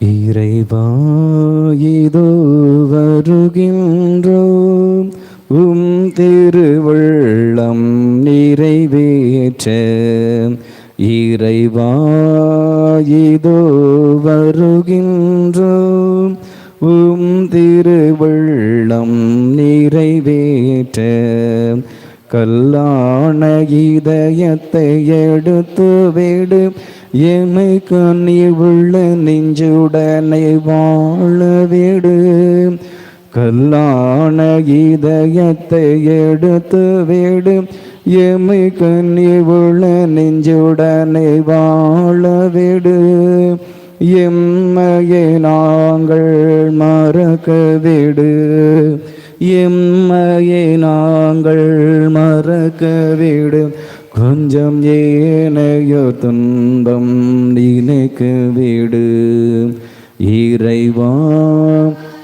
இறைவா இதோ வருகின்றோம் உம் திருவள்ளம் நிறைவேற்ற. இறைவா இதோ வருகின்றோம் உம் திருவள்ளம் நிறைவேற்ற. கல்லான இதயத்தை எடுத்து விடு. எனக்கு நீ உள்ள நெஞ்சுடனை வாழ விடு. கல்லான இதயத்தை எடுத்து விடு. எமைக்கு நீ உள்ள நெஞ்சுடனை வாழ விடு. எம்மையை நாங்கள் மறக்க விடு. எம்மையை நாங்கள் மறக்க வீடு. கொஞ்சம் ஏனையோ துன்பம் நினைக்க வீடு. இறைவா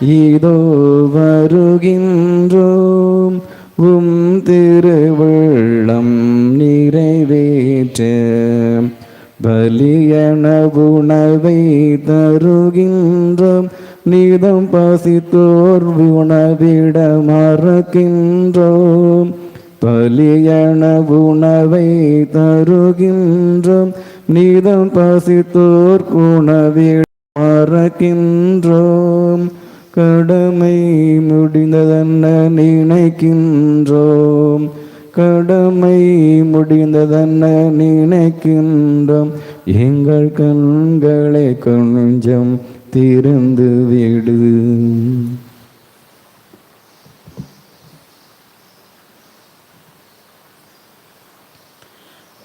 இதோ வருகின்றோம். உம் திருவள்ளம் நிறைவேற்ற. பலியன உணவை தருகின்றோம். நீதம் பசித்தோர் உணவிட மறக்கின்றோம். பலியன உணவை தருகின்றோம். நீதம் பசித்தோர் உணவிட மறக்கின்றோம். கடமை முடிந்ததென்ன நினைக்கின்றோம். கடமை முடிந்ததென்ன நினைக்கின்றோம். எங்கள் கண்களை கொஞ்சம் திறந்து விடு.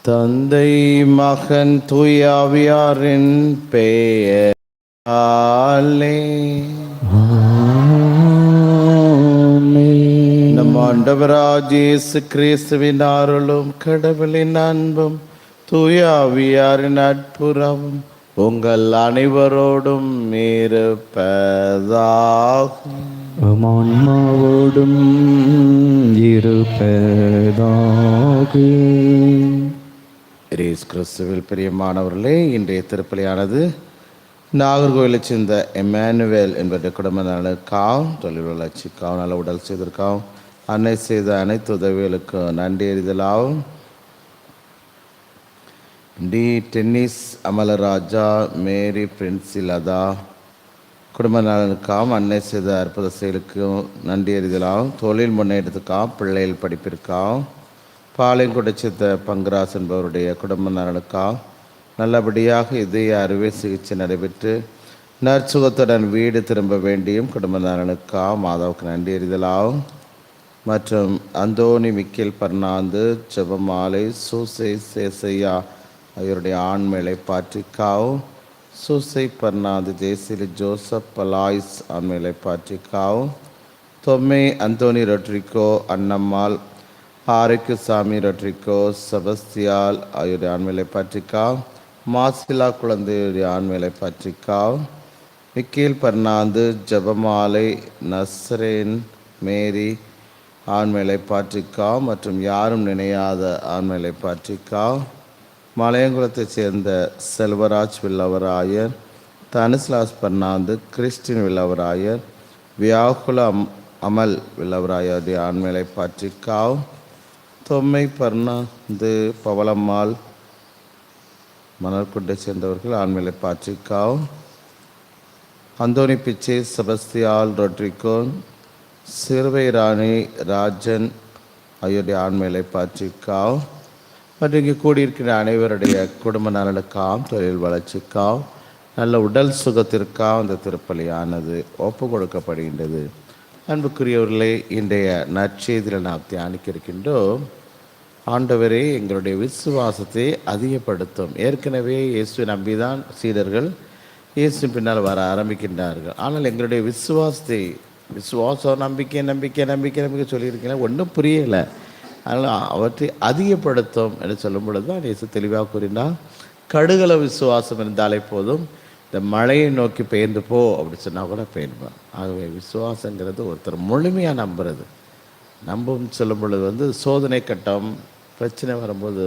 தந்தை மகன் தூயாவியாரின் பெயர் ஆலே. நம் ஆண்டவராஜ் இயேசு கிறிஸ்துவின் அருளும் கடவுளின் அன்பும் தூயாவியாரின் நட்புறவும் உங்கள் அனைவரோடும் இருப்பதாகும். ஆன்மாவோடும் இருப்பதாக இயேசு கிறிஸ்துவில் பிரியமானவர்களே இன்றைய திருப்பலியானது நாகர்கோவிலை சேர்ந்த எமானுவேல் என்பவருடைய குடும்ப நலனுக்காகவும் தொழில் வளர்ச்சிக்காகவும் நல்ல உடல் செய்திருக்காகவும் அன்னை செய்த அனைத்து உதவிகளுக்கும் நன்றி எறிதலாகவும் D Dennis Amalaraja Mary Princilatha குடும்ப நலனுக்காகவும் அன்னை செய்த அற்புத செயலுக்கும் நன்றி எறிதலாகவும் தொழில் முன்னேற்றத்துக்காகவும் பிள்ளைகள் படிப்பிற்காகவும். பாளையங்குடி சித்த பங்கராஸ் என்பவருடைய குடும்ப நலனுக்காக நல்லபடியாக இதய அறுவை சிகிச்சை நடைபெற்று நற்சுகத்துடன் வீடு திரும்ப வேண்டியும் குடும்ப நலனுக்காக மாதாவுக்கு நன்றி எறிதலாகும். மற்றும் அந்தோனி மிக்கேல் பர்னாந்து ஜெபமாலை சூசை சேசையா ஆகியோருடைய ஆண்மேலை பாற்றிக்காவும். சூசை பர்னாந்து ஜெய்சிலி ஜோசப் பலாய்ஸ் ஆண்மேலை பாற்றிக்காவும். Thommai Anthony Rodrigo Annammal Arokkiya Sami Rodrigo செபஸ்தியால் ஆகியோருடைய ஆண்மேலை பாற்றிக்காவும் மாசிலா குழந்தையுடைய ஆண்மையிலை பாற்றிக்காவும் மிக்கேல் பர்னாந்து ஜெபமாலை நஸ்ரேன் மேரி ஆண்மையிலை பாற்றிக்காவ் மற்றும் யாரும் நினையாத ஆண்மையிலை பாற்றிக்கா. மலையங்குளத்தைச் சேர்ந்த செல்வராஜ் வில்லவராயர் தனுஸ்லாஸ் பர்னாந்து கிறிஸ்டின் வில்லவராயர் வியாகுல அம் அமல் வில்லவராயருடைய ஆண்மையிலை பாற்றிக்கா. தொம்மை பர்ணந்து பவளம்மாள் மணற்குட்டை சேர்ந்தவர்கள் ஆண்மலை பாட்சிக்காவ் அந்தோனி பிச்சை செபஸ்தியால் ரொட்ரிகோன் சிறுவை ராணி ராஜன் ஆகியோருடைய ஆண்மையிலை பாட்சிக்காவ் மற்றும் இங்கே கூடியிருக்கிற அனைவருடைய குடும்ப நலனுக்காகவும் தொழில் வளர்ச்சிக்காகவும் நல்ல உடல் சுகத்திற்காகவும் அந்த திருப்பலியானது ஒப்பு கொடுக்கப்படுகின்றது. அன்புக்குரியவர்களே இன்றைய நற்செய்தியில் நாம் தியானிக்க இருக்கின்றோம். ஆண்டவரே எங்களுடைய விசுவாசத்தை அதிகப்படுத்தும். ஏற்கனவே இயேசு நம்பிதான் சீடர்கள் இயேசு பின்னால் வர ஆரம்பிக்கின்றார்கள். ஆனால் எங்களுடைய விசுவாசத்தை விசுவாசம் நம்பிக்கை நம்பிக்கை நம்பிக்கை நம்பிக்கை சொல்லியிருக்கீங்க ஒன்றும் புரியலை. அதனால் அவற்றை அதிகப்படுத்தும் என்று சொல்லும் பொழுது தான் இயேசு தெளிவாக கூறினால் கடுகள விசுவாசம் இருந்தாலே போதும். இந்த மழையை நோக்கி பெயர்ந்து போ அப்படி சொன்னால் கூட பெயர்ப்பான் ஆகவே விசுவாசங்கிறது ஒருத்தர் முழுமையாக நம்புறது. நம்பும் சொல்லும் பொழுது வந்து சோதனை கட்டம் பிரச்சனை வரும்போது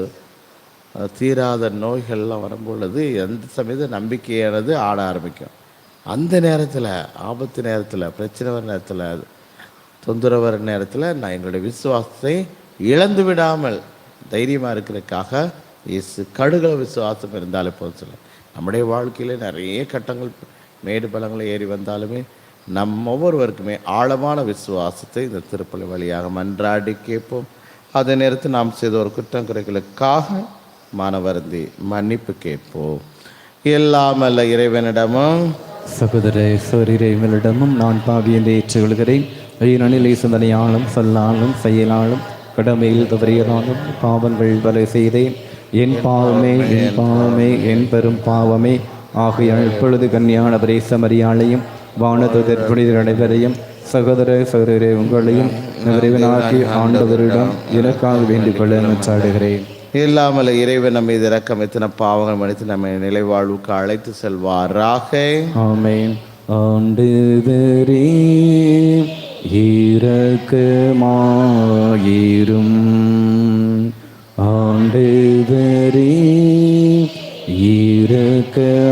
தீராத நோய்கள்லாம் வரும்பொழுது எந்த சமயத்தில் நம்பிக்கையானது ஆட ஆரம்பிக்கும். அந்த நேரத்தில் ஆபத்து நேரத்தில் பிரச்சனை வர நேரத்தில் தொந்தரவு வர நேரத்தில் நான் என்னுடைய விசுவாசத்தை இழந்து விடாமல் தைரியமாக இருக்கிறதுக்காக இயேசு கடுகள விசுவாசம் இருந்தாலே போதும் சொல்ல நம்முடைய வாழ்க்கையில் நிறைய கட்டங்கள் மேடு பலங்களை ஏறி வந்தாலுமே நம் ஒவ்வொருவருக்குமே ஆழமான விசுவாசத்தை இந்த திருப்பலி வழியாக மன்றாடி கேட்போம். அதே நேரத்தில் நாம் செய்த ஒரு குற்றம் குறைகளுக்காக மனவருந்தி மன்னிப்பு கேட்போம். எல்லாமல்ல இறைவனிடமும். சகோதர சோரிரை நான் பாவி என்று ஏற்றுக்கொள்கிறேன். ஐயனிலே சிந்தனையாலும் சொல்லாலும் செயலாலும் கடமையில் தவறியதாலும் பாவங்கள் பல செய்தேன். என் பாவமே என் பாவமே என் பெரும் பாவமே. ஆகையால் இப்பொழுது கன்னியான பிரேசமரியாளையும் வானதுதர் புனிதர் அனைவரையும் சகோதர சகோதரரை உங்களையும் நிறைவனாக்கி ஆண்டவரிடம் எனக்காக வேண்டிக் கொள்ள மச்சாடுகிறேன் இல்லாமல் இறைவன் நம்ம மீது இறக்கம் எத்தனை பாவங்கள் மன்னித்து நம்மை நிலைவாழ்வுக்கு அழைத்து செல்வாராக. ஆமென். ஆண்டுதரே இரக்கமாயிரும். ஆண்டுதரே இரக்கமாயிரும்.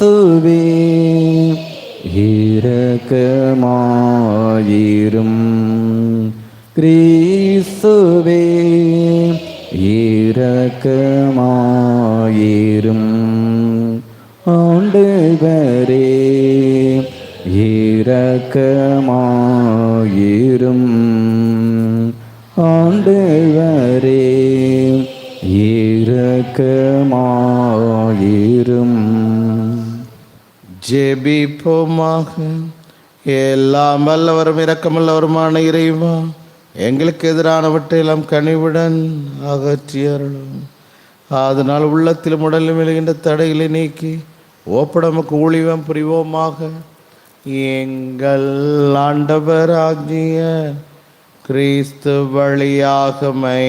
கிறிஸ்துவே இரக்கமாயிரும் கிரீசுவே இரக்கமாயிரும் ஆண்டவரே. இரக்கமாயிரும் ஆண்டவரே. இரக்கமாயிரும் ஜெபிப்போமாக. எல்லாம் வல்லவரும் இரக்கமல்லவருமான இறைவா எங்களுக்கு எதிரானவற்றையெல்லாம் கனிவுடன் அகற்றியறலும் அதனால் உள்ளத்திலும் உடலில் எழுகின்ற தடைகளை நீக்கி ஓப்படமுக்கு ஊழிவம் புரிவோமாக. எங்கள் ஆண்டவர் ஆகிய கிறிஸ்து வழியாகமை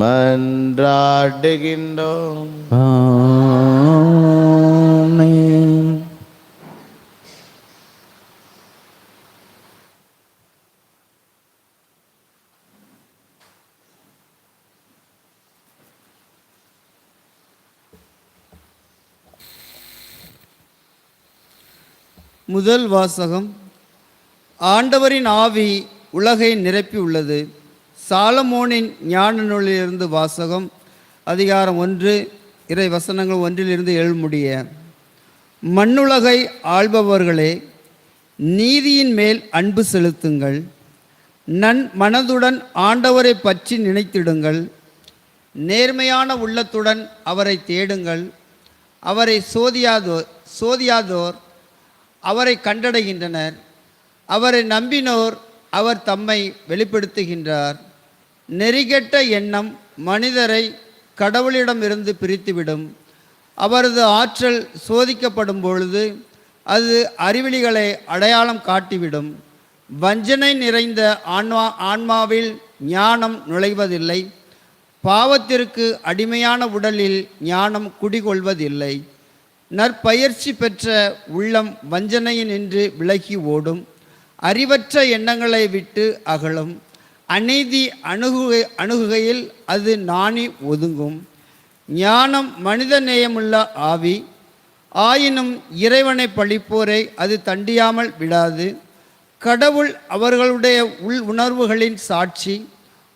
மன்றாடுகின்றோம். முதல் வாசகம் ஆண்டவரின் ஆவி உலகை நிரப்பி உள்ளது. சாலமோனின் ஞான நூலிலிருந்து வாசகம் அதிகாரம் ஒன்று இறை வசனங்கள் ஒன்றிலிருந்து எழுமுடிய மண்ணுலகை ஆள்பவர்களே நீதியின் மேல் அன்பு செலுத்துங்கள். நன் மனதுடன் ஆண்டவரை பற்றி நினைத்திடுங்கள். நேர்மையான உள்ளத்துடன் அவரை தேடுங்கள். அவரை சோதியாதோர் சோதியாதோர் அவரை கண்டடைகின்றனர். அவரை நம்பினோர் அவர் தம்மை வெளிப்படுத்துகின்றார். நெறிகெட்ட எண்ணம் மனிதரை கடவுளிடமிருந்து பிரித்துவிடும். அவரது ஆற்றல் சோதிக்கப்படும் பொழுது அது அறிவிலிகளை அடையாளம் காட்டிவிடும். வஞ்சனை நிறைந்த ஆன்மா ஆன்மாவில் ஞானம் நுழைவதில்லை. பாவத்திற்கு அடிமையான உடலில் ஞானம் குடிகொள்வதில்லை. நற்பயிற்சி பெற்ற உள்ளம் வஞ்சனையினின்று விலகி ஓடும். அறிவற்ற எண்ணங்களை விட்டு அகலும். அநீதி அணுகுகை அணுகுகையில் அது நாணி ஒதுங்கும். ஞானம் மனித நேயமுள்ள ஆவி. ஆயினும் இறைவனை பழிப்போரை அது தண்டியாமல் விடாது. கடவுள் அவர்களுடைய உள் உணர்வுகளின் சாட்சி.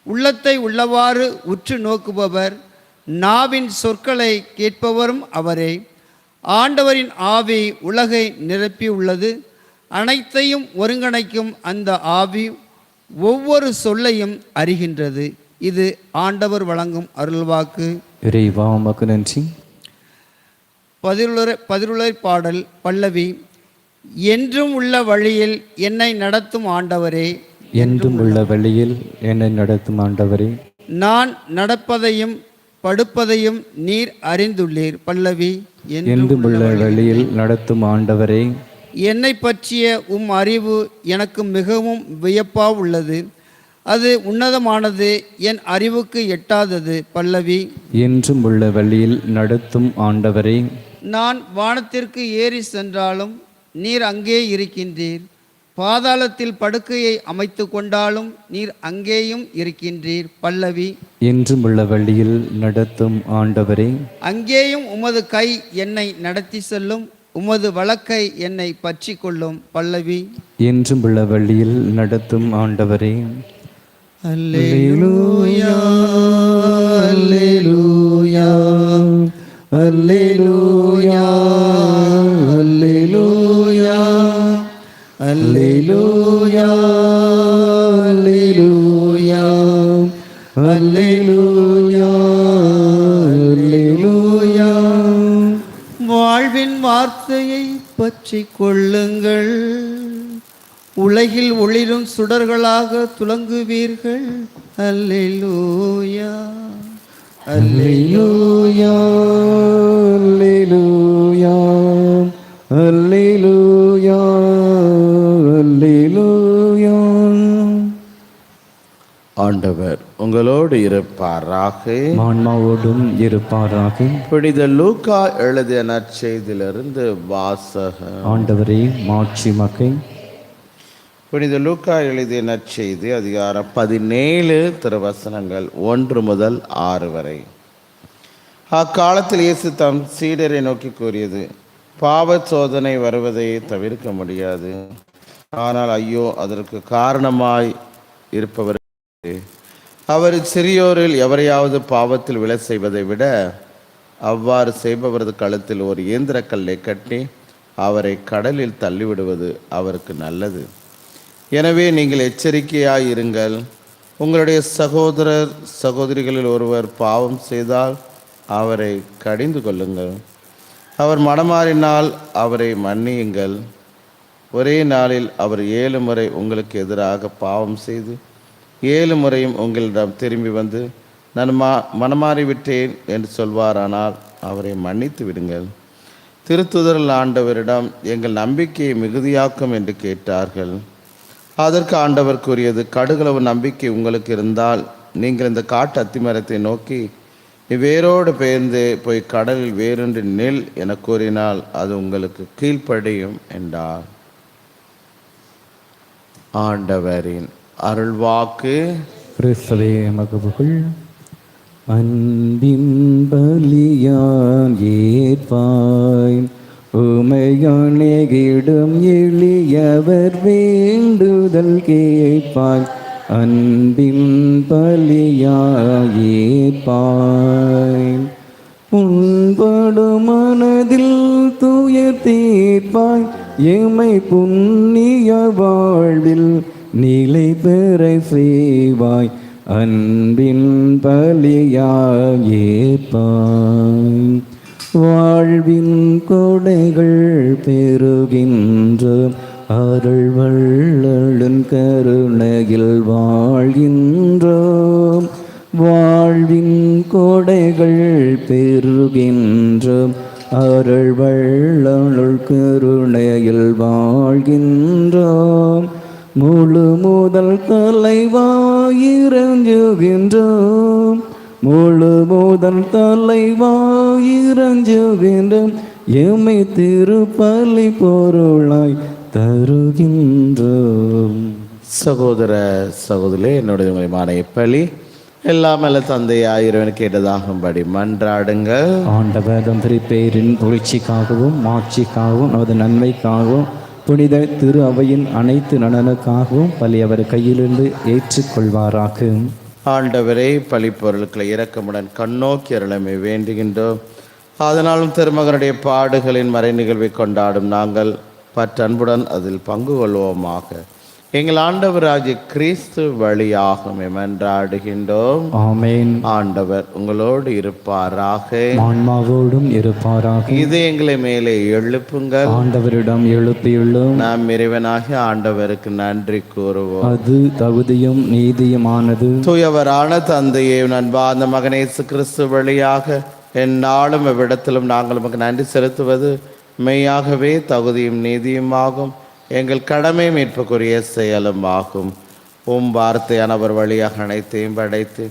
உள்ளத்தை உள்ளவாறு உற்று நோக்குபவர். நாவின் சொற்களை கேட்பவரும் அவரே. ஆண்டவரின் ஆவி உலகை நிரப்பி உள்ளது. அனைத்தையும் ஒருங்கிணைக்கும் அந்த ஆவி ஒவ்வொரு சொல்லையும் அறிகின்றது. இது ஆண்டவர் வழங்கும் அருள்வாக்கு. இறைவா உமக்கு நன்றி. பதிலுரை பதிலுரை பாடல் பல்லவி என்றும் உள்ள வழியில் என்னை நடத்தும் ஆண்டவரே. என்றும் உள்ள வழியில் என்னை நடத்தும் ஆண்டவரே. நான் நடப்பதையும் படுப்பதையும் நீர் அறிந்துள்ளீர் பல்லவி. என்றும் உள்ள வழியில் நடத்தும் ஆண்டவரே. என்னை பற்றிய உம் அறிவு எனக்கு மிகவும் வியப்பா உள்ளது அது உன்னதமானது என் அறிவுக்கு எட்டாதது பல்லவி. என்றும் உள்ள வழியில் நடத்தும் ஆண்டவரே. நான் வானத்திற்கு ஏறி சென்றாலும் நீர் அங்கே இருக்கின்றீர். பாதாளத்தில் படுக்கையை அமைத்து கொண்டாலும் நீர் அங்கேயும் இருக்கின்றீர் பல்லவி. என்றும் உள்ள வழியில் நடத்தும் ஆண்டவரே. அங்கேயும் உமது கை என்னை நடத்தி செல்லும் உமது வழக்கை என்னை பற்றி கொள்ளும் பல்லவி. என்றும் உள்ள வழியில் நடத்தும் ஆண்டவரே. அல்லேலூயா அல்லேலூயா அல்லேலூயா. அல்லேலூயா அல்லேலூயா அல்லேலூயா அல்லேலூயா வாழ்வின் வார்த்தையை பற்றி கொள்ளுங்கள். உலகில் ஒளிரும் சுடர்களாக துலங்குவீர்கள். அல்லேலூயா அல்லேலூயா அல்லேலூயா அல்லேலூயா ஆண்டவர் உங்களோடு இருப்பாராக. ஆன்மாவோடும் இருப்பாராக. புனித லூக்கா எழுதிய நற்செய்தியிலிருந்து வாசகம் ஆண்டவரே மாட்சி மக்கை புனித லூக்கா எழுதிய நற்செய்தி அதிகாரம் பதினேழு திருவசனங்கள் ஒன்று முதல் ஆறு வரை. அக்காலத்தில் இயேசு தம் சீடரை நோக்கி கூறியது பாவ சோதனை வருவதை தவிர்க்க முடியாது. ஆனால் ஐயோ அதற்கு காரணமாய் இருப்பவர் அவர் சிறியோரில் எவரையாவது பாவத்தில் விழ செய்வதை விட அவ்வாறு செய்பவரது கழுத்தில் ஒரு இயந்திர கல்லை கட்டி அவரை கடலில் தள்ளிவிடுவது அவருக்கு நல்லது. எனவே நீங்கள் எச்சரிக்கையாய் இருங்கள். உங்களுடைய சகோதரர் சகோதரிகளில் ஒருவர் பாவம் செய்தால் அவரை கடிந்து கொள்ளுங்கள். அவர் மனமாறினால் அவரை மன்னியுங்கள். ஒரே நாளில் அவர் ஏழு முறை உங்களுக்கு எதிராக பாவம் செய்து ஏழு முறையும் உங்களிடம் திரும்பி வந்து நான் மா மனமாறிவிட்டேன் என்று சொல்வாரானால் அவரை மன்னித்து விடுங்கள். திருத்துதரில் ஆண்டவரிடம் எங்கள் நம்பிக்கையை மிகுதியாக்கும் என்று கேட்டார்கள். அதற்கு ஆண்டவர் கூறியது கடுகளவு நம்பிக்கை உங்களுக்கு இருந்தால் நீங்கள் இந்த காட்டு அத்திமரத்தை நோக்கி நீ வேரோடு பெயர்ந்து போய் கடலில் வேறொன்று நெல் என கூறினால் அது உங்களுக்கு கீழ்ப்படியும் என்றார். ஆண்டவரின் அருள்வாக்கு. கிறிஸ்தவே மகவுகள் அன்பின் பலியான் ஏற்பாய். உமையானேகிடும் எளியவர் வேண்டுதல் கேட்பாய். அன்பின் பலியாய் ஏற்பாய் மனதில் துயர் தீர்ப்பாய். எமை புண்ணிய வாழ்வில் நிலை பெற செய்வாய் அன்பின் பலியாய் வாழ்வின் கொடைகள் பெறுகின்ற அருள் வள்ளலின் கருணையில் வாழ்கின்றோம். வாழ்வின் கொடைகள் பெறுகின்ற அருள் வள்ளலுள் கருணையில் வாழ்கின்றோம். முழு முதல் தலைவாயிரஞ்சுகின்றோம் முழு முதல் தலைவாயிரஞ்சுகின்றோம் எமை திருப்பலி பொருளாய் தருகின்றோம். சகோதர சகோதரிலே என்னுடைய மானைய பலி எல்லாம் அல்ல தந்தையாய் இறைவன் கேட்டதாகும்படி மன்றாடுங்கள். ஆண்டவர் தம் திருப்பேரின் புகழ்ச்சிக்காகவும் மாட்சிக்காகவும் நமது நன்மைக்காகவும் புனித திரு அவையின் அனைத்து நலனுக்காகவும் பலி அவர் கையிலிருந்து ஏற்றுக்கொள்வாராக. ஆண்டவரே பழிப்பொருட்களை இறக்கமுடன் கண்ணோக்கி அருளமை வேண்டுகின்றோம். அதனாலும் திருமகனுடைய பாடுகளின் மறை நிகழ்வை கொண்டாடும் நாங்கள் பற்றன்புடன் அதில் பங்கு கொள்வோமாக. எங்கள் ஆண்டவராகிய கிறிஸ்து வழியாக மெமன்றாடுகின்றோம் ஆமேன். ஆண்டவர் உங்களோடு இருப்பாராக. ஆன்மாவோடும் இருப்பாராக. இது எங்களை மேலே எழுப்புங்கள். ஆண்டவரிடம் எழுப்பியுள்ளோம். நாம் இறைவனாகிய ஆண்டவருக்கு நன்றி கூறுவோம். அது தகுதியும் நீதியுமானது. தூயவரான தந்தையே நண்பார்ந்த மகனேசு கிறிஸ்து வழியாக எந்நாளும் எவ்விடத்திலும் நாங்கள் உமக்கு நன்றி செலுத்துவது. மெய்யாகவே தகுதியும் நீதியுமாகும். எங்கள் கடமை மீட்புக்குரிய செயலும் ஆகும் உம் வார்த்தையானவர் வழியாக அனைத்தையும் படைத்து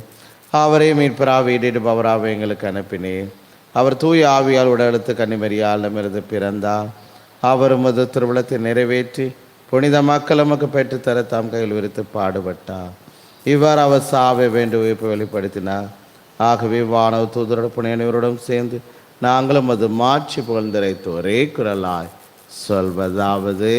அவரே மீட்பரா வீடிடுபவராக எங்களுக்கு அனுப்பினேன் அவர் தூய ஆவியால் உடலெடுத்து கன்னிமரியாலிடமிருந்து பிறந்தார். அவர் உமது திருவிழத்தை நிறைவேற்றி புனித மக்கள் நமக்கு பெற்றுத்தர தாம் கையில் விரித்து பாடுபட்டார். இவ்வாறு அவர் சாவை வேண்டு உயிர்ப்பு வெளிப்படுத்தினார். ஆகவே வானவ தூதரோட புனியனவருடன் சேர்ந்து நாங்களும் அது மாற்றி புகழ்ந்தரைத்து ஒரே குரலாய் சொல்வதாவது.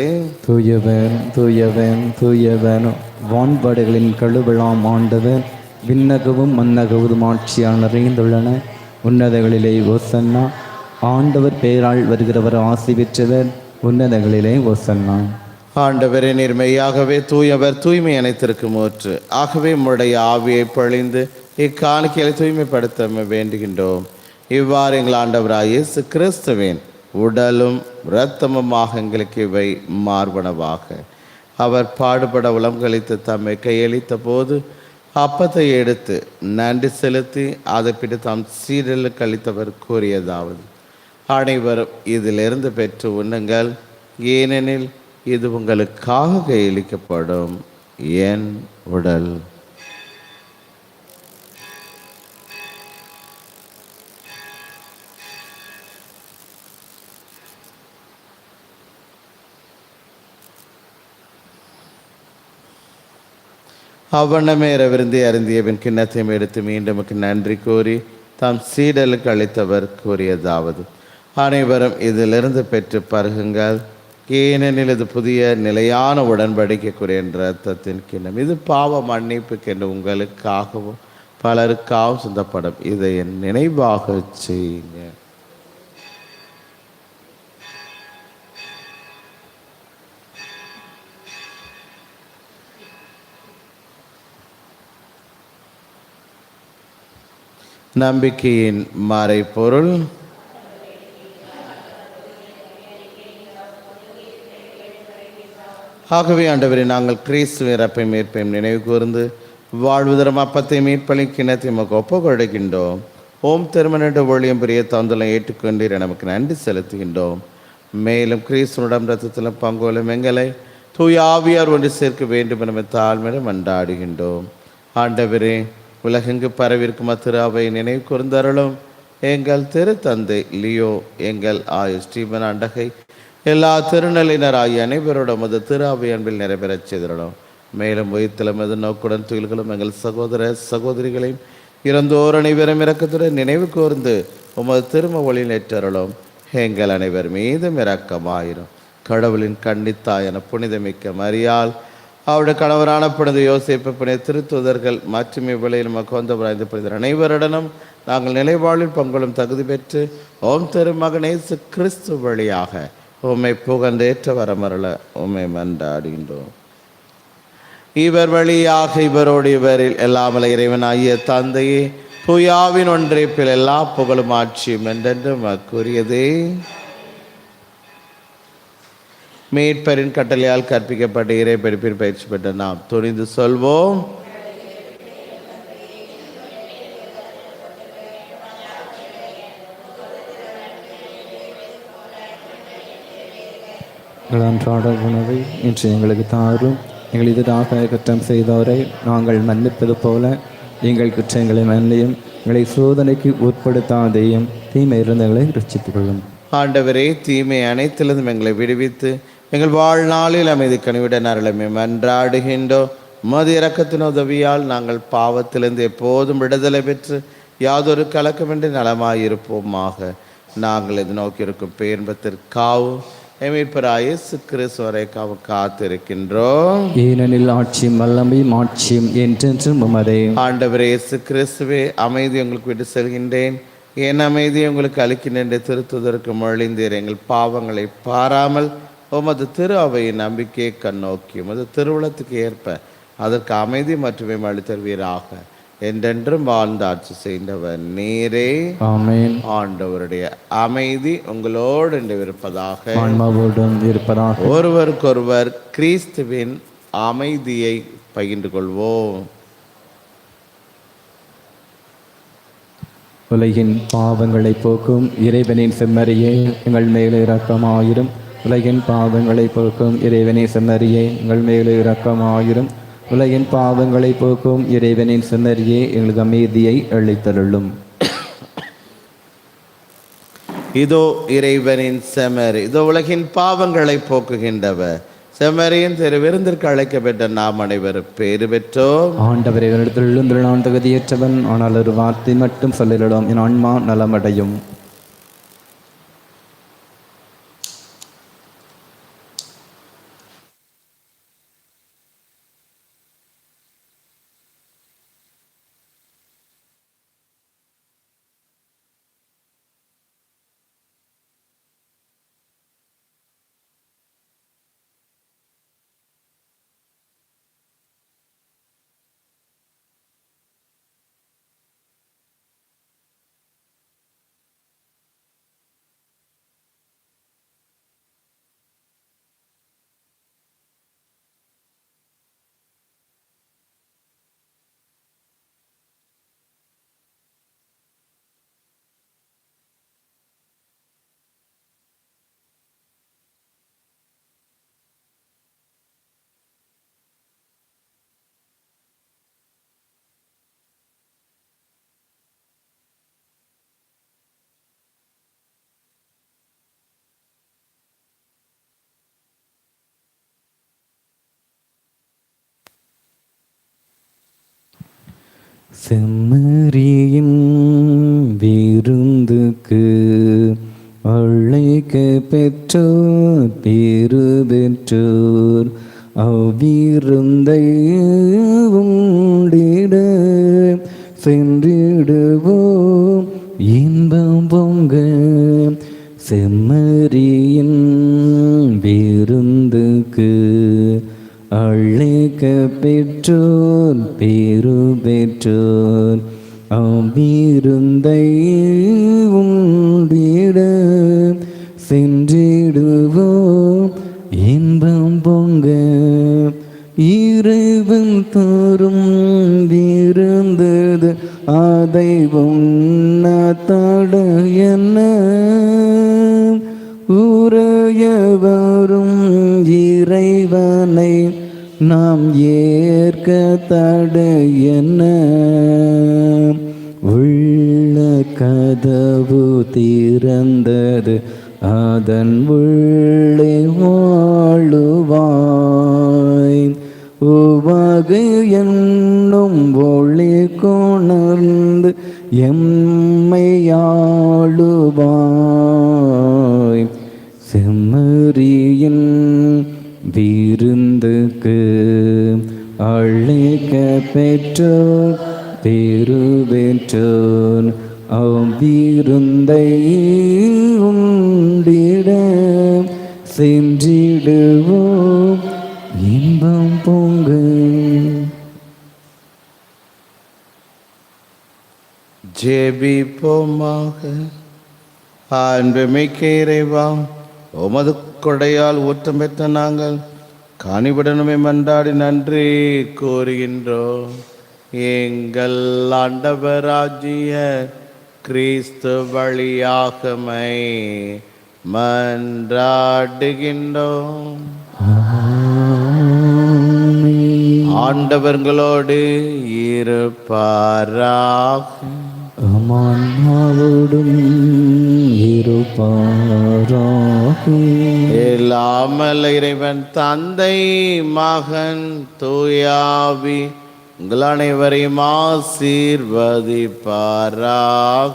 தூயவன் தூயவன் தூயவன். வான்படைகளின் கழுவிழாம் ஆண்டவர் விண்ணகவும் மன்னகவுதும் ஆட்சியால் நிறைந்துள்ளன உன்னதங்களிலே ஒசன்னா ஆண்டவர் பெயரால் வருகிறவர் ஆசி பெற்றவர். உன்னதங்களிலே ஒசன்னா ஆண்டவரே நிர்மையாகவே தூயவர் தூய்மை அனைத்திற்கும் ஊற்று ஆகவே உம்முடைய ஆவியை பொழிந்து இக்காணிக்கையை தூய்மைப்படுத்த வேண்டுகின்றோம். இவ்வாறு எங்கள் ஆண்டவராய் கிறிஸ்துவின் உடலும் இரத்தமுமாக எங்களுக்கு இவை மார்பனவாக. அவர் பாடுபட உளம் கழித்து தம்மை கையளித்த போது அப்பத்தை எடுத்து நன்றி செலுத்தி அதை பிடி தாம் சீடலுக்கு கழித்தவர் கூறியதாவது அனைவரும் இதிலிருந்து பெற்று உண்ணுங்கள். ஏனெனில் இது உங்களுக்காக கையளிக்கப்படும் என் உடல். அவ்வண்ணமே இரவிருந்தி அருந்தியவன் கிண்ணத்தையும் எடுத்து மீண்டும் நன்றி கூறி தாம் சீடலுக்கு அளித்தவர் கூறியதாவது. அனைவரும் இதிலிருந்து பெற்று பருகுங்கள். ஏனெனில் இது புதிய நிலையான உடன்படிக்கைக்குரிய என்ற கிண்ணம். இது பாவ மன்னிப்புக்கென்று உங்களுக்காகவும் பலருக்காகவும் சிந்தப்படும். இதை என் நினைவாக செய்யுங்க நம்பிக்கையின் மறைப்பொருள் ஆகவே ஆண்டவரே நாங்கள் கிறிஸ்துவின் இறப்பை மீட்பையும் நினைவு கூர்ந்து வாழ்வு தரும் அப்பத்தை மீட்பளி கிணத்தை நமக்கு ஒப்பு கொடுக்கின்றோம். ஓம் திருமண ஒழியம் பெரிய தந்தலை ஏற்றுக்கொண்டீர் நமக்கு நன்றி செலுத்துகின்றோம். மேலும் கிறிஸ்துவனிடம் ரத்தத்திலும் பங்கோலும் எங்களை தூய் ஆவியார் ஒன்று சேர்க்க வேண்டும் என தாழ்மையிடம் மன்றாடுகின்றோம். ஆண்டவரே உலகெங்கு பரவிருக்கும் அத்திராவை நினைவு கூர்ந்தருளும். எங்கள் திருத்தந்தை லியோ எங்கள் ஆயு ஸ்ரீமன் அண்டகை எல்லா திருநிலையினராகிய அனைவரோடும் அது திராவை அன்பில் நிறைவேறச் செய்திடணும். மேலும் உயிர்த்தலும் எது நோக்குடன் துயில்களும் எங்கள் சகோதர சகோதரிகளையும் இறந்தோர் அனைவரும் இறக்கத்துடன் நினைவு கூர்ந்து உமது திரும ஒளி நேற்றருளும். எங்கள் அனைவர் மீதும் இரக்கமாயிரும். கடவுளின் கண்ணித்தாயன புனிதமிக்க மரியால் அவருடைய கணவரான புனித யோசிப்பு புனித திருத்துதர்கள் மாற்றுமை விலையில் நமக்கு வந்த புனித அனைவருடனும் நாங்கள் நிலைவாழில் பங்களும் தகுதி பெற்று ஓம் திருமகனேசு கிறிஸ்து வழியாக உம்மை புகழ்ந்தேற்ற வரமருள உம்மை மன்றாடுகின்றோம். இவர் வழியாக இவரோடு இவரில் எல்லாமல இறைவனாகிய தந்தையே புயாவின் ஒன்றைப்பில் எல்லா புகழும் ஆட்சியும் என்றென்றும் கூறியதே மீட்பரின் கட்டளையால் கற்பிக்கப்பட்ட இறை படிப்பில் பயிற்சி பெற்ற நாம் துணிந்து சொல்வோம். அன்றாட உணவை இன்று எங்களுக்கு தாரும். எங்கள் எதிராக குற்றம் செய்தோரை. நாங்கள் மன்னிப்பது போல எங்கள் குற்றங்களை மன்னியும். எங்களை சோதனைக்கு உட்படுத்தாதையும். தீமை இருந்தங்களை ரட்சித்துக் கொள்ளும். ஆண்டவரே தீமை அனைத்திலிருந்தும் எங்களை விடுவித்து எங்கள் வாழ்நாளில் அமைதி கனிவிட அருளமை மன்றாடுகின்றோம் மது இறக்கத்தின் உதவியால் நாங்கள் பாவத்திலிருந்து எப்போதும் விடுதலை பெற்று யாதொரு கலக்கமின்றி நலமாயிருப்போமாக. நாங்கள் இது நோக்கியிருக்கும் பேன்பத்திற்காவும் எமீட்பராய கிறிஸ்துவரை காத்திருக்கின்றோம். ஏனெனில் ஆட்சியும் வல்லமையும் ஆட்சியும் என்றென்றும் உமதே. ஆண்டவரே இயேசு கிறிஸ்துவே அமைதி உங்களுக்கு விட்டு செல்கின்றேன். என் அமைதியை உங்களுக்கு அளிக்கின்றேன் என்று திருத்துதற்கு மொழிந்தீர் எங்கள் பாவங்களை பாராமல் உமது திரு அவையின் நம்பிக்கையை கண்ணோக்கி உமது திருவுளத்துக்கு ஏற்ப அதற்கு அமைதி மட்டுமே அளித்தருவீராக. என்றென்றும் வாழ்ந்து ஆட்சி செய்தவர் நீரே. ஆண்டவருடைய அமைதி உங்களோடு இருப்பதாக இருப்பதாக ஒருவருக்கொருவர் கிறிஸ்துவின் அமைதியை பகிர்ந்து கொள்வோம். உலகின் பாவங்களை போக்கும் இறைவனின் செம்மறியே எங்கள் மேலே இரக்கமாயிரும். உலகின் பாவங்களை போக்கும் இறைவனின் செம்மறியே எங்கள் மேலே இரக்கமாயிரும். உலகின் பாவங்களை போக்கும் இறைவனின் செம்மறியே எங்களுக்கு அமைதியை அளித்தருளும் இதோ இறைவனின் செமர் இதோ உலகின் பாவங்களை போக்குகின்றவர். செம்மறியின் திரு விருந்திற்கு அழைக்கப்பட்ட நாம் அனைவரும் பேறு பெற்றோம். ஆண்டவரை வருடத்தில் நான் தகுதியற்றவன் ஆனால் ஒரு வார்த்தை மட்டும் சொல்லிடலாம். என் ஆன்மா நலமடையும். செம்மறியின் பெற்றோர் பேரு பெற்றோர் அவ்விருந்தை உண்டிட சென்றிடுவோம். இன்பம் பொங்க இறைவன் தோறும் விருந்தது அதை உண்ண என்ன? உரைய வரும் இறைவனை நாம் ஏற்க தடையன உள்ள கதவு திறந்தது அதன் உள்ளே வாழுவாய். உவகு என்னும் ஒளி கொணர்ந்து எம்மையாளுவாய் பெற்றோர் பேரு பெற்றோர் அவ்விருந்தை உண்டிட சென்றிடுவோம் இன்பம் பொங்க. ஜெபிப்போமாக. அன்புமிக்க இறைவா உமது கொடையால் ஊற்றம் பெற்ற நாங்கள் காணிவிடனுமே மன்றாடி நன்றி கூறுகின்றோம். எங்கள் ஆண்டவராகிய கிறிஸ்து வழியாகமை மன்றாடுகின்றோம். ஆண்டவர்களோடு இருப்பாராக. அம்மாவோடும் இருப்பாராக. இல்லாமல் இறைவன் தந்தை மகன் தூயாவி உங்கள் அனைவரையும் ஆசீர்வதிப்பாராக.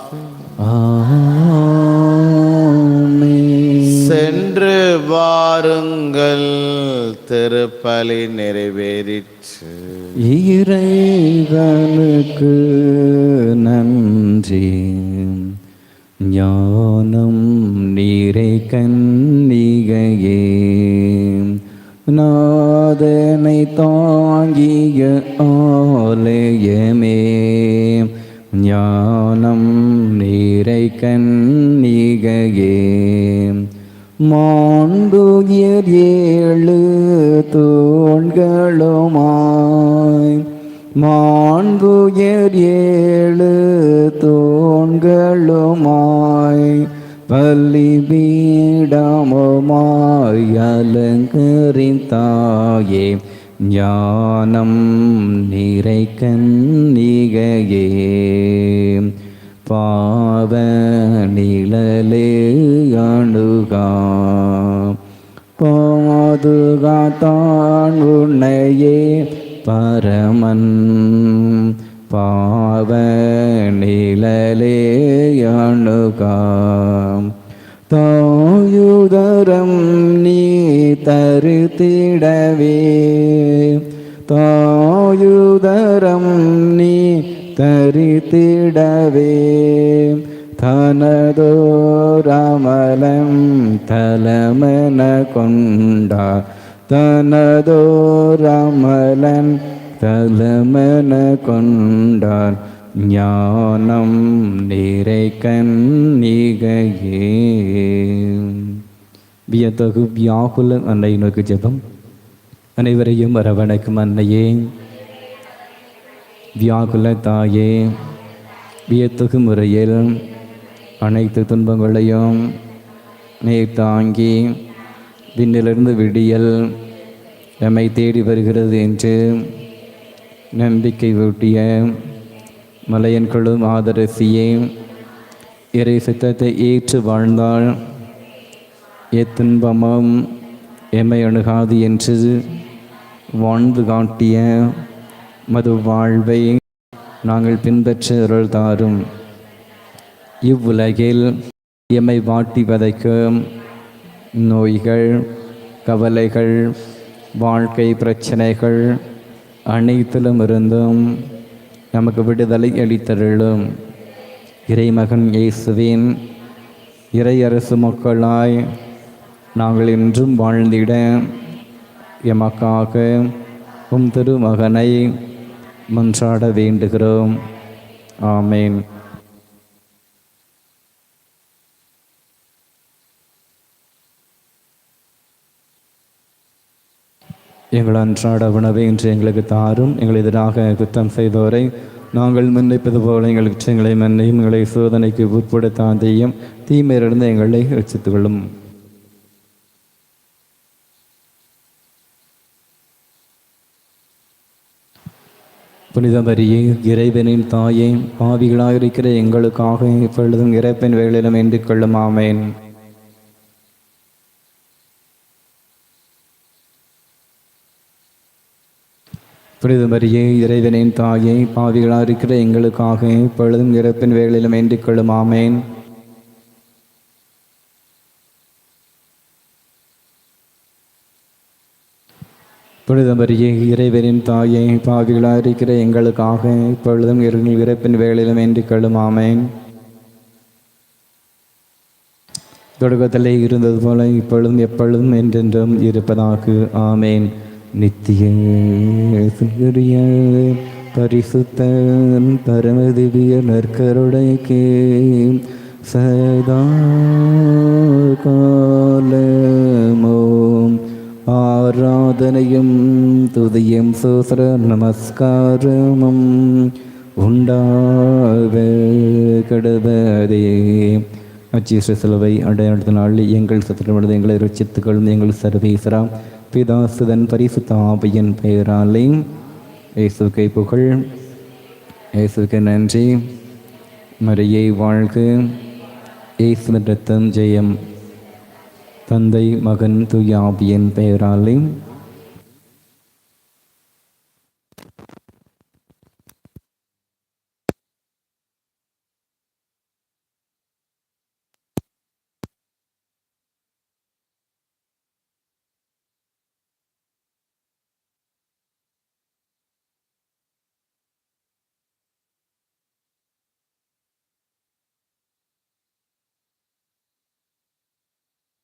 சென்று வாருங்கள் திருப்பலி நிறைவேறிற்று. இறைவனுக்கு நன்றி. ஞானம் நீரை கன்னிகையே. அதனை தாங்கிய ஆலயமே. ஞானம் நீரை கன்னிகையே. மாண்டுயிர் ஏழு தூண்களுமாய் மாண்புயர் ஏழு தூண்களுமாய் பலிபீடமுமாயலங்கரித்தாயே ஞானம் நிறை கன்னிகையே. பாவ நிழலே அணுகா பாதுகாத்தான் உன்னையே பரமன். பாவ நிழலே அணுகாம். தாயுதரம் நீ தருத்திடவே. தாயுதரம் நீ தரித்திடவே. தனதோரமலம் தலமன கொண்டா. தனதோரமலன் தலமன கொண்டார். ஞானம் நிறை கண்ணிகையே வியத்தகு வியாகுல அன்னை நோக்கு ஜெபம். அனைவரையும் அரவணைக்கும் அன்னையே. வியாகுல தாயே வியத்தகு முறையில் அனைத்து துன்பங்களையும் நீர் தாங்கி விண்ணிலிருந்து விடியல் நம்மை தேடி வருகிறது என்று நம்பிக்கை ஊட்டிய மலையன் குழும் ஆதரசியே இறை சித்தத்தை ஏற்று வாழ்ந்தால் எத்துன்பமும் எம்மை அணுகாது என்று வாழ்ந்து காட்டிய மது வாழ்வை நாங்கள் பின்பற்ற அருள் தாரும். இவ்வுலகில் எம்மை வாட்டி வதைக்கும் நோய்கள் கவலைகள் வாழ்க்கை பிரச்சனைகள் அனைத்திலும் இருந்தும் நமக்கு விடுதலை அளித்தருளும் இறைமகன் இயேசுவின் இறையரசு மக்களாய் நாங்கள் இன்றும் வாழ்ந்திட எமக்காக உம் திருமகனை மன்றாட வேண்டுகிறோம். ஆமேன். எங்கள் அன்றாட உணவை இன்று எங்களுக்கு தாரும். எங்கள் எதிராக குற்றம் செய்தோரை நாங்கள் மன்னிப்பது போல எங்கள் குற்றங்களை மன்னியும். எங்களை சோதனைக்கு உட்படுத்தாதையும் தீமையிலிருந்து எங்களை ரசித்துக் கொள்ளும் புனிதமரியே இறைவனின் தாயே பாவிகளாக இருக்கிற எங்களுக்காக இப்பொழுதும் இறைப்பன் வேளிலும் என்று கொள்ளும் ஆமேன் புனித இறைவனின் தாயே பாவிகளாக இருக்கிற எங்களுக்காக இப்பொழுதும் இறப்பின் வேளையிலும் வேண்டிக் கொள்ளும் ஆமேன். புனிதமரியே இறைவனின் தாயே பாவிகளாக இருக்கிற எங்களுக்காக இப்பொழுதும் இரு- இறப்பின் வேளையிலும் வேண்டிக் கொள்ளும் ஆமேன். தொடக்கத்திலே இருந்தது போல இப்பொழுதும் எப்பொழுதும் என்றென்றும் இருப்பதாக ஆமேன். நித்திய சுகரிய பரிசுத்த பரமதிவிய நற்கருடைக்கு சதா காலமோம் ஆராதனையும் துதியும் சூசர நமஸ்காரமும் உண்டாக கடுவதே அச்சீஸ்வர சிலுவை அடையாளத்தினால் எங்கள் சத்திரமனது எங்களை ரட்சித்துக்கொள்ளும் எங்கள் சர்வேசரா பிதாசுதன் பரிசுத்த ஆவியின் பெயராலே இயேசுக்கை புகழ். இயேசுக்கு நன்றி. மரியை வாழ்க. இயேசு ரத்தம் ஜெயம். தந்தை மகன் துயாபியின் பெயராலே